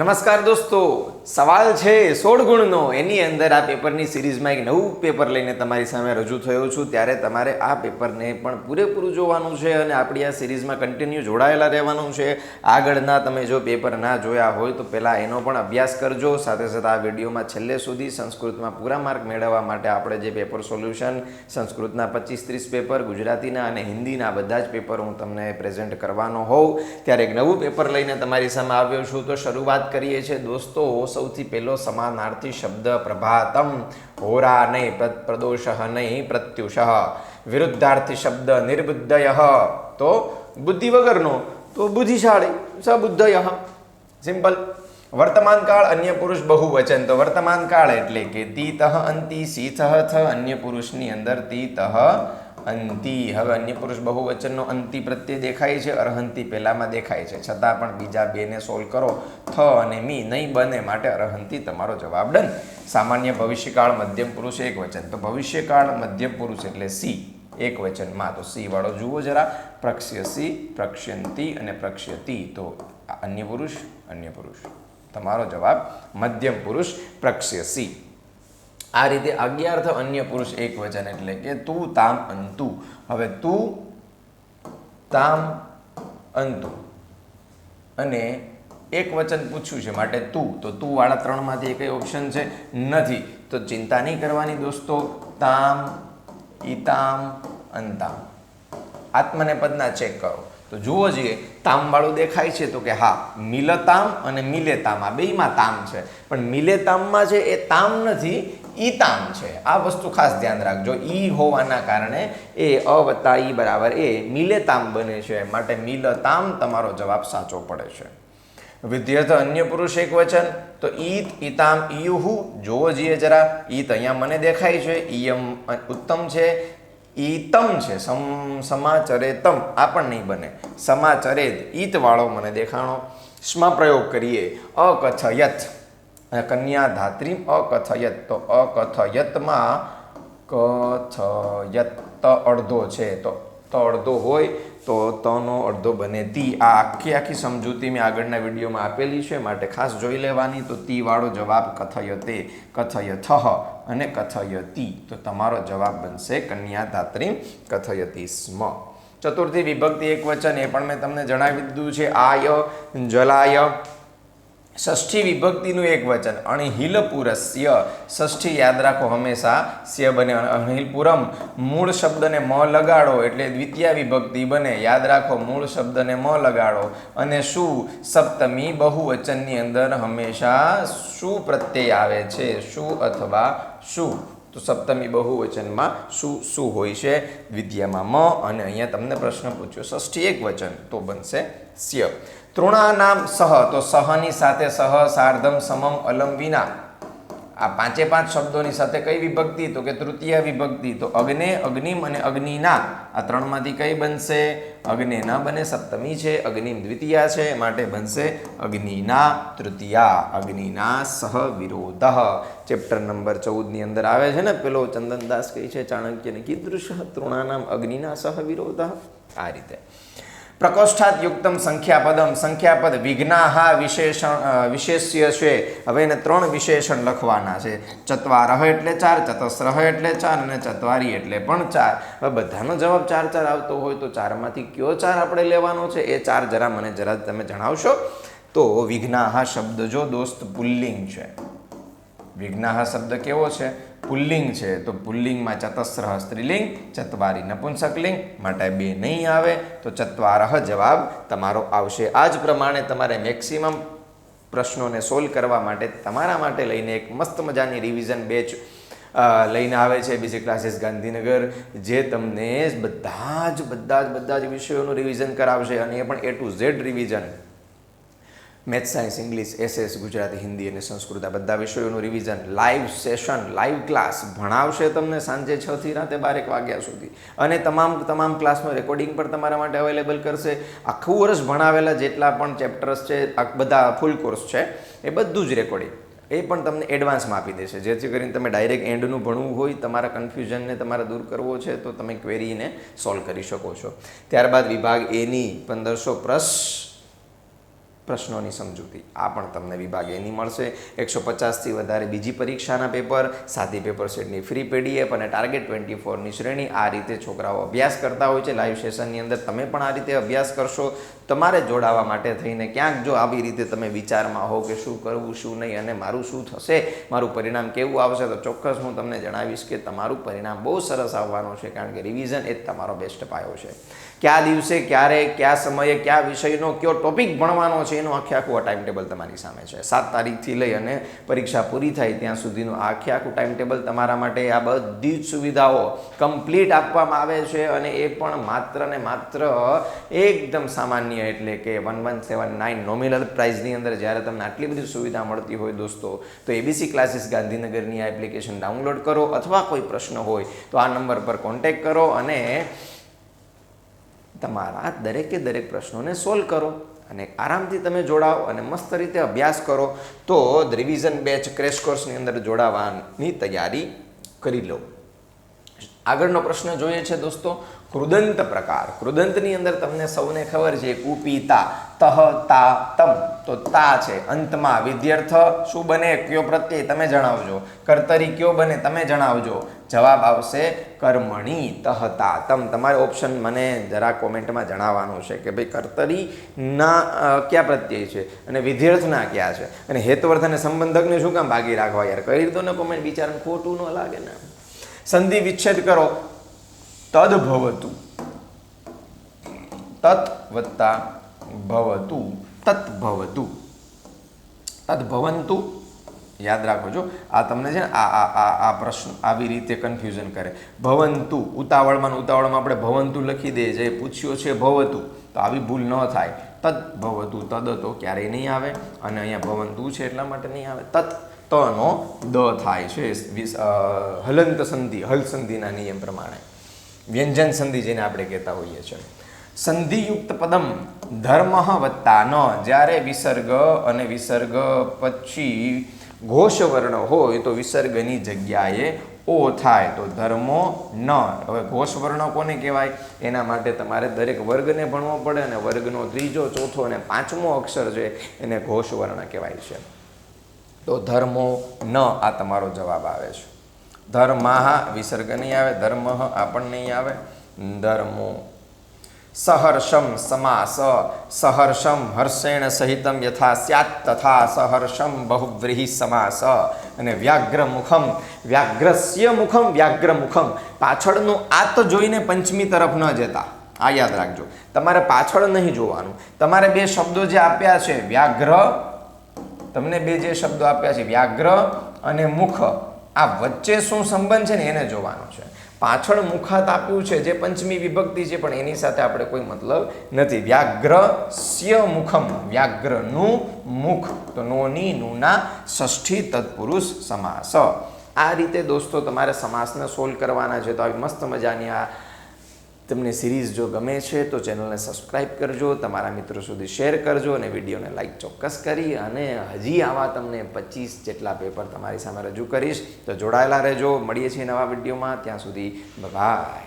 નમસ્કાર દોસ્તો. સવાલ છે સોળ ગુણનો. એની અંદર આ પેપરની સિરીઝમાં એક નવું પેપર લઈને તમારી સામે રજૂ થયો છું. ત્યારે તમારે આ પેપરને પણ પૂરેપૂરું જોવાનું છે અને આપણી આ સિરીઝમાં કન્ટિન્યુ જોડાયેલા રહેવાનું છે. આગળના તમે જો પેપર ના જોયા હોય તો પહેલાં એનો પણ અભ્યાસ કરજો. સાથે સાથે આ વિડીયોમાં છેલ્લે સુધી સંસ્કૃતમાં પૂરા માર્ક મેળવવા માટે આપણે જે પેપર સોલ્યુશન, સંસ્કૃતના પચીસ ત્રીસ પેપર, ગુજરાતીના અને હિન્દીના બધા જ પેપર હું તમને પ્રેઝન્ટ કરવાનો હોઉં. ત્યારે એક નવું પેપર લઈને તમારી સામે આવ્યો છું. તો શરૂઆત કરીએ છીએ. દોસ્તો સૌથી પહેલો સમાનાર્થી શબ્દ પ્રભાતમ. હોરા નહીં પ્ર- પ્રદોષ નહીં પ્રત્યુષ. વિરુદ્ધાર્થી શબ્દ નિર્બુદ્ધય. તો બુદ્ધિ વગરનો, તો બુદ્ધિશાળી સબુદ્ધય. સિમ્પલ. વર્તમાન કાળ અન્ય પુરુષ બહુવચન. તો વર્તમાન કાળ એટલે કે તીતઃ અંતિ સીથઃ થ અન્ય પુરુષની અંદર તીતઃ અંતિ, હવે અન્ય પુરુષ બહુવચનનો અંતિ પ્રત્યે દેખાય છે, અરહંતી પહેલામાં દેખાય છે. છતાં પણ બીજા બેને સોલ્વ કરો. થ અને મી નહીં બને માટે અરહંતી તમારો જવાબ ડન. સામાન્ય ભવિષ્યકાળ મધ્યમ પુરુષ એક વચન. તો ભવિષ્યકાળ મધ્યમ પુરુષ એટલે સી. એક વચનમાં તો સી વાળો જુઓ જરા. પ્રક્ષ્યસી પ્રક્ષ્યંતી અને પ્રક્ષ્યતી. તો અન્ય પુરુષ અન્ય પુરુષ. તમારો જવાબ મધ્યમ પુરુષ પ્રક્ષ્યસી આ રીતે અગિયાર્થ અન્ય પુરુષ એક વચન એટલે કે તું તામ અંતુ. હવે તું તામ અંતુ. અને એક વચન પૂછ્યું છે માટે તું. તો તું વાળા ત્રણમાંથી કઈ ઓપ્શન છે? નથી. તો ચિંતા નહીં કરવાની દોસ્તો. તામ, ઈતામ, અંતામ. આત્મને પદના ચેક કરો. તો જુઓ જોઈએ તામવાળું દેખાય છે તો કે હા, મિલતામ અને મિલેતામ. આ બેયમાં તામ છે. પણ મિલેતામમાં છે એ તામ નથી ઈ તામ છે. આ વસ્તુ ખાસ ધ્યાન રાખજો. ઈ હોવાના કારણે એ અ વત્તા ઈ બરાબર એ મિલેતામ બને છે. માટે મિલતામ તમારો જવાબ સાચો પડે છે. વિદ્યાર્થ, અન્ય પુરુષ એક વચન, તો ઈત, ઈતામ, ઈયુહુ, જોવો જઈએ જરા. ઈત અહીંયા મને દેખાય છે. ઈયમ ઉત્તમ છે. ઈતમ છે. સમ, સમાચરેતમ. આ પણ નહીં બને. સમાચરેત ઈત વાળો મને દેખાણો. સ્મ પ્રયોગ કરીએ. અકથયત. અને કન્યા ધાત્રી અકથયત. તો અકથયતમાં કથયત અડધો છે. તો ત અડધો હોય તો તનો અડધો બને તી. આ આખી આખી સમજૂતી મેં આગળના વિડીયોમાં આપેલી છે. માટે ખાસ જોઈ લેવાની. તો તી વાળો જવાબ કથયતે. કથયથ અને કથયતી. તો તમારો જવાબ બનશે કન્યા ધાત્રી કથયતી સ્મ ચતુર્થી વિભક્તિ એક વચન. એ પણ મેં તમને જણાવી દીધું છે. આય જલાય ષષ્ઠી વિભક્તિનું એક વચન. અણહિલપુરસ્ય. ષષ્ઠી યાદ રાખો હંમેશા. સ્ય બને અણહિલપુરમ. મૂળ શબ્દને મ લગાડો એટલે દ્વિતીય વિભક્તિ બને. યાદ રાખો, મૂળ શબ્દને મ લગાડો. અને શું? સપ્તમી બહુવચનની અંદર હંમેશા શું પ્રત્યય આવે છે? શું અથવા શું? તો સપ્તમી બહુવચનમાં શું શું હોય છે? દ્વિતીયમાં મ અને અહીંયા તમને પ્રશ્ન પૂછ્યો. ષષ્ઠી એક વચન. તો બનશે સ્ય. તૃણાનામ સહ, તો સહની સાથે સહ, સાર્ધમ, સમમ, અલમ, વિના. આ પાંચે પાંચ શબ્દોની સાથે કઈ વિભક્તિ? તો કે તૃતીય વિભક્તિ. તો અગ્ને, અગ્નિમ અને અગ્નિના. આ ત્રણમાંથી કઈ બનશે? અગ્ને ન બને, સપ્તમી છે. અગ્નિમ દ્વિતીયા છે. માટે બનશે અગ્નિના તૃતીયા. અગ્નિના સહ વિરોધ. ચેપ્ટર નંબર ચૌદની અંદર આવે છે ને, પેલો ચંદનદાસ કહે છે, ચાણક્યને કીદૃશ તૃણાનામ અગ્નિના સહ વિરોધ? આ રીતે. પ્રકોષ્ઠાત યુક્તમ સંખ્યાપદમ. સંખ્યાપદ વિઘ્નાહા વિશેષણ વિશેષ્ય છે. હવે એને ત્રણ વિશેષણ લખવાના છે. ચત્વારહ એટલે ચાર, ચતસ્રહ એટલે ચાર અને ચત્વારી એટલે પણ ચાર. હવે બધાનો જવાબ ચાર ચાર આવતો હોય તો ચારમાંથી કયો ચાર આપણે લેવાનો છે? એ ચાર જરા મને જરા તમે જણાવશો. તો વિઘ્નાહા શબ્દ જો દોસ્ત પુલ્લિંગ છે. વિઘ્નાહ શબ્દ કેવો છે? પુલ્લિંગ છે, તો પુલ્લિંગમાં ચતસ્રહ સ્ત્રીલિંગ, ચત્વારી નપુંસકલિંગ, માટે બે નહીં આવે, તો ચત્વારહ જવાબ તમારો આવશે. આ જ પ્રમાણે તમારે મેક્સિમમ પ્રશ્નોને સોલ્વ કરવા માટે તમારા માટે લઈને એક મસ્ત મજાની રિવિઝન બેચ લઈને આવે છે બીજી ક્લાસીસ ગાંધીનગર, જે તમને બધા જ બધા જ બધા જ વિષયોનું રિવિઝન કરાવશે અને એ પણ A to Z revision math science English SS Gujarati Hindi અને સંસ્કૃત, આ બધા વિષયોનું revision live session live class ભણાવશે તમને સાંજે છથી રાતે બારેક વાગ્યા સુધી. અને તમામ તમામ ક્લાસનું રેકોર્ડિંગ પણ તમારા માટે અવેલેબલ કરશે. આખું વર્ષ ભણાવેલા જેટલા પણ ચેપ્ટર્સ છે, આ બધા ફૂલ કોર્સ છે, એ બધું જ રેકોર્ડિંગ એ પણ તમને એડવાન્સમાં આપી દેશે. જેથી કરીને તમે ડાયરેક્ટ એન્ડનું ભણવું હોય, તમારા કન્ફ્યુઝનને તમારે દૂર કરવો છે, તો તમે ક્વેરીને સોલ્વ કરી શકો છો. ત્યારબાદ વિભાગ એની પંદરસો પ્રશ્ન પ્રશ્નોની સમજૂતી. આ પણ તમને વિભાગ એની મળશે. એકસો પચાસથી વધારે બીજી પરીક્ષાના પેપર, સાદી પેપર સેટની ફ્રી પીડીએફ અને ટાર્ગેટ ટ્વેન્ટી ફોરની શ્રેણી. આ રીતે છોકરાઓ અભ્યાસ કરતા હોય છે. લાઈવ સેશનની અંદર તમે પણ આ રીતે અભ્યાસ કરશો. તમારે જોડાવા માટે થઈને ક્યાંક જો આવી રીતે તમે વિચારમાં હો કે શું કરવું, શું નહીં અને મારું શું થશે, મારું પરિણામ કેવું આવશે, તો ચોક્કસ હું તમને જણાવીશ કે તમારું પરિણામ બહુ સરસ આવવાનું છે, કારણ કે રિવિઝન એ જ તમારો બેસ્ટ પાયો છે. કયા દિવસે, ક્યારે, કયા સમયે, કયા વિષયનો કયો ટોપિક ભણવાનો છે એનું આખે આખું ટાઈમ ટેબલ તમારી સામે છે. સાત તારીખથી લઈ અને પરીક્ષા પૂરી થાય ત્યાં સુધીનું આખે આખું ટાઈમ ટેબલ તમારા માટે આ બધી જ સુવિધાઓ કમ્પ્લીટ આપવામાં આવે છે અને એ પણ માત્ર ને માત્ર એકદમ સામાન્ય એટલે કે one one seven nine nominal પ્રાઇઝની અંદર જ્યારે તમને આટલી બધી સુવિધા મળતી હોય દોસ્તો, તો એબીસી ક્લાસીસ ગાંધીનગરની આ એપ્લિકેશન ડાઉનલોડ કરો અથવા કોઈ પ્રશ્ન હોય તો આ નંબર પર કોન્ટેક્ટ કરો અને તમારા દરેકે દરેક પ્રશ્નોને સોલ્વ કરો. અને આરામથી તમે જોડાઓ અને મસ્ત રીતે અભ્યાસ કરો, તો રિવિઝન બેચ ક્રેશ કોર્સની અંદર જોડાવાની તૈયારી કરી લો. આગળનો પ્રશ્ન જોઈએ છે દોસ્તો, કૃદંત પ્રકાર. કૃદંતની અંદર તમને સૌને ખબર છે, કુપિતા. તહ તા તમ. તો તા છે. અંતમાં વિદ્યાર્થ શું બને? કયો પ્રત્યય? તમે જણાવજો. કર્તરી કયો બને? તમે જણાવજો. જવાબ આવશે કર્મણી તહતા તમ. તમારે ઓપ્શન મને જરા કોમેન્ટમાં જણાવવાનું છે કે ભાઈ કર્તરી ના કયા પ્રત્યય છે? અને વિદ્યાર્થના ક્યાં છે? અને હેતવર્થ અને સંબંધકને શું કામ ભાગી રાખવા યાર? કરી દો ને કોમેન્ટ બિચારાને ખોટું ન લાગે ને. સંધિ વિચ્છેદ કરો. તદ ભવતું તત વત્તા ભવતું તત ભવતું તદ ભવંતુ યાદ રાખો જો આ તમને છે ને આ આ આ પ્રશ્ન આવી રીતે કન્ફ્યુઝન કરે। ભવંતુ ઉતાવળમાં ઉતાવળમાં આપણે ભવંતુ લખી દઈએ જે પૂછ્યો છે ભવતું, તો આવી ભૂલ ન થાય। તદ ભવતું, તદ તો ક્યારેય નહીં આવે, અને અહીંયા ભવંતુ છે એટલા માટે નહીં આવે। તત તનો દ થાય છે હલંત સંધિ, હલ સંધિના નિયમ પ્રમાણે। વ્યંજન સંધિ જેને આપણે કહેતા હોઈએ છીએ। સંધિયુક્ત પદમ ધર્મ વત્તા ન જ્યારે વિસર્ગ અને વિસર્ગ પછી ઘોષવર્ણ હોય તો વિસર્ગની જગ્યાએ ઓ થાય, તો ધર્મો ન. હવે ઘોષવર્ણ કોને કહેવાય? એના માટે તમારે દરેક વર્ગને ભણવો પડે અને વર્ગનો ત્રીજો, ચોથો અને પાંચમો અક્ષર છે એને ઘોષવર્ણ કહેવાય છે. તો ધર્મો ન આ તમારો જવાબ આવે છે. ધર્માહ વિસર્ગ નહીં આવે ધર્મ આ પણ નહીં આવે. ધર્મો સહર્ષમ સમાસ સહર્ષમ હર્ષેણ સહિતમ યથા સ્યાત તથા સહર્ષમ બહુવ્રીહિ સમાસ અને વ્યાઘ્ર મુખમ વ્યાઘ્રસ્ય મુખમ વ્યાઘ્ર મુખમ પાછળનું આત જોઈને પંચમી તરફ ન જતા. આ યાદ રાખજો. તમારે પાછળ નહીં જોવાનું. તમારે બે શબ્દો જે આપ્યા છે, વ્યાઘ્ર, તમને બે જે શબ્દો આપ્યા છે, વ્યાઘ્ર અને મુખ. આ વચ્ચે શું સંબંધ છે ને એને જોવાનું છે. પાછળ મુખાત આપ્યું છે જે પંચમી વિભક્તિ છે, પણ એની સાથે આપણે કોઈ મતલબ નથી. વ્યાઘ્ર સ્ય મુખમ, વ્યાઘ્રનું મુખ. તો નોની નુના ષષ્ઠી તત્પુરુષ સમાસ. આ રીતે દોસ્તો તમારે સમાસને સોલ્વ કરવાના છે તો આવી મસ્ત મજાની આ તમને સિરીઝ જો ગમે છે, તો ચેનલને સબસ્ક્રાઇબ કરજો, તમારા મિત્રો સુધી શેર કરજો અને વિડીયોને લાઈક ચોક્કસ કરી અને હજી આવા તમને પચીસ જેટલા પેપર તમારી સામે રજૂ કરીશ. તો જોડાયેલા રહેજો. મળીએ છીએ નવા વિડીયોમાં ત્યાં સુધી બાય